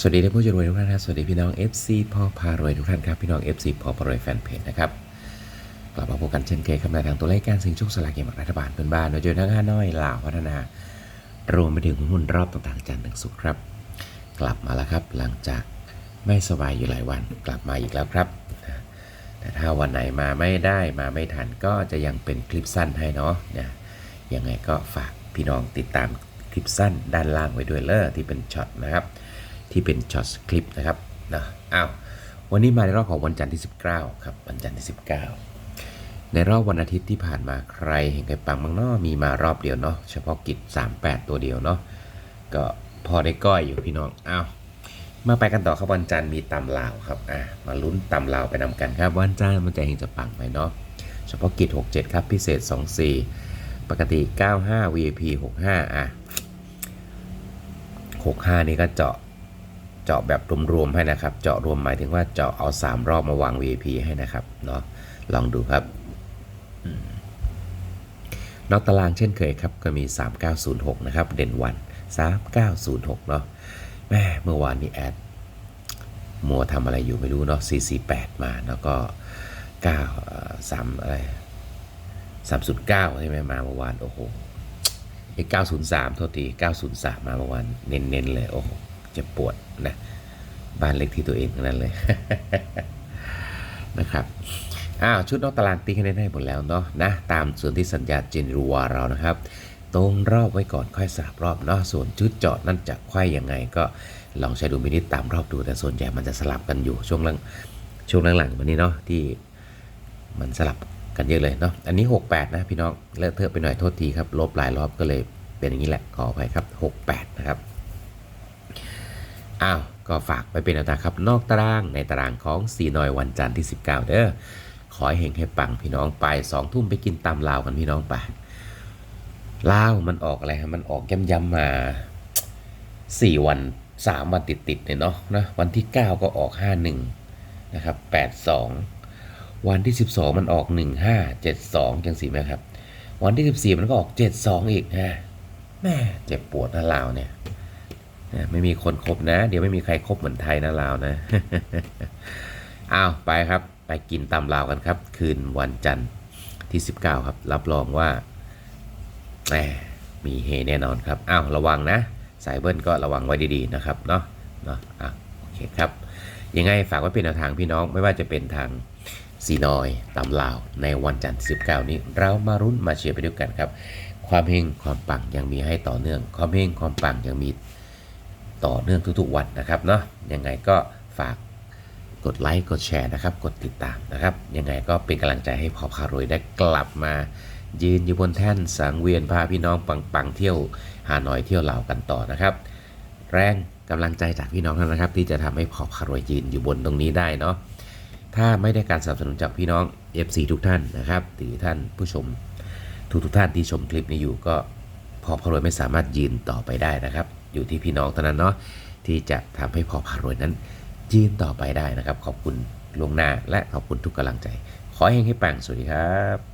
สวัสดีท่านผู้ชมรวยทุกท่านครับสวัสดีพี่น้อง FC พ่อพารวยทุกท่านครับ พี่น้อง FC พ่อพารวยแฟนเพจนะครับ กลับมาพบกันเช่นเคยครับในทางตัวเลขการสิงโชคสลากเกินแบ่งรัฐบาลเป็นบ้านโดยเฉพาะทั้งห้าน้อยลาวพัฒนา รวมไปถึงหุ้นรอบต่างๆจันทร์ถึงศุกร์ครับ กลับมาแล้วครับหลังจากไม่สบายอยู่หลายวันกลับมาอีกแล้วครับ แต่ถ้าวันไหนมาไม่ได้มาไม่ทันก็จะยังเป็นคลิปสั้นให้เนาะนะยังไงก็ฝากพี่น้องติดตามคลิปสั้นด้านล่างไว้ด้วยเลอที่เป็นช็อตนะครับ ที่เป็นช็อตคลิปนะครับนะอ้าววันนี้มาในรอบของวันจันทร์ที่ 19 ครับวันจันทร์ที่ 19 ในรอบวันอาทิตย์ที่ผ่านมาใครเห็นไก่ปังบ้างเนอมีมารอบเดียวเนาะเฉพาะกิจ 38 ตัวเดียวเนาะก็พอได้ก้อยอยู่พี่น้องอ้าวมาไปกันต่อครับวันจันทร์มีตำลาวครับอะมาลุ้นตำลาวไปนำกันครับวันจันทร์มันจะเห็นจะปังไหมเนาะเฉพาะกิจ 67 ครับพิเศษ 24 ปกติ 95 VIP 65 อะ 65 นี่ก็เจาะ เจาะแบบรวมๆให้นะครับ เจาะรวมหมายถึงว่าเจาะเอา 3 รอบมาวาง VIP ให้นะครับเนาะลองดูครับนอกตารางเช่นเคยครับ ก็มี 3906 นะครับ เด่นวัน 3906 เนาะแม่เมื่อวานนี้แอดมัวทำอะไรอยู่ไม่รู้เนาะ448 มาแล้วก็ 9 3 อะไร 309 ใช่ไหมมาเมื่อวาน โอ้โหไอ้903 โทษที 903 มาเมื่อวาน เน้นๆเลย โอ้โห เจะปวดนะบ้านเล็กที่ตัวเองนั้นเลยนะครับอ้าวชุดนอกตารางตีคะแนนให้หมดแล้วเนาะนะตามส่วนที่สัญญาเจนรัวเรานะครับ ตรงรอบไว้ก่อนค่อยสลับรอบเนาะส่วนชุดจาะนั่นจะไขว้ยังไง ก็ลองใช้ดูมินิตามรอบดู แต่ส่วนใหญ่มันจะสลับกันอยู่ช่วงหลังช่วงหลังๆวันนี้เนาะที่มันสลับกันเยอะเลยเนาะอันนี้ 68 นะพี่น้องเลอะเทอะไปหน่อยโทษทีครับลบหลายรอบก็เลยเป็นอย่างนี้แหละขออภัยครับ 68 นะครับ อ้าว ก็ฝากไปเป็นแนวทาครับ นอกตารางในตารางของสีนอยวันจันทร์ที่ 19 เด้อขอให้เฮงให้ปังพี่น้องไปสองทุ่มไปกินตำลาวกันพี่น้องไปลาวมันออกอะไรครับมันออกย้ำๆมา4วัน3วันติดๆเนี่ยเนาะนะวันที่9ก็ออก51นะครับ82วันที่12มันออก15 72จังสิไหมครับ วันที่14มันก็ออก72อีกฮะแม่เจ็บปวดนะลาวเนี่ย ไม่มีคนครบนะ เดี๋ยวไม่มีใครครบเหมือนไทยนะลาวนะอ้าวไปครับ ไปกินตำลาวกันครับ คืนวันจันทร์ที่ 19 ครับ รับรองว่าแหมมีเฮแน่นอนครับอ้าวระวังนะสายเบิ้ลก็ระวังไว้ดีๆนะครับเนาะเนาะอะโอเคครับยังไงฝากไว้เป็นแนวทางพี่น้องไม่ว่าจะเป็นทางซีนอยตำลาวในวันจันทร์ที่19 นี้ เรามารุ้นมาเชียร์ไปด้วยกันครับ ความเฮงความปังยังมีให้ต่อเนื่อง ความเฮงความปังยังมี ต่อเนื่องทุกๆวันนะครับเนาะยังไงก็ฝากกดไลค์กดแชร์นะครับ กดติดตามนะครับ ยังไงก็เป็นกำลังใจให้พอพารวยได้กลับมา ยืนอยู่บนแท่นสังเวียนพาพี่น้องปังปังๆเที่ยวหาหน่อยเที่ยวเหล่ากันต่อนะครับ แรงกำลังใจจากพี่น้องท่านนะครับ ที่จะทำให้พอพารวยยืนอยู่บนตรงนี้ได้เนาะถ้าไม่ได้การสนับสนุนจากพี่น้อง FC ทุกท่านนะครับหรือท่านผู้ชมทุกทุกๆท่านที่ชมคลิปนี้อยู่ก็พอพารวยไม่สามารถยืนต่อไปได้นะครับ อยู่ที่พี่น้องเท่านั้นเนาะที่จะทำให้พอพารวยนั้นยืนต่อไปได้นะครับ ขอบคุณลวงหน้าและขอบคุณทุกกำลังใจ ขอให้เฮงให้ปังสวัสดีครับ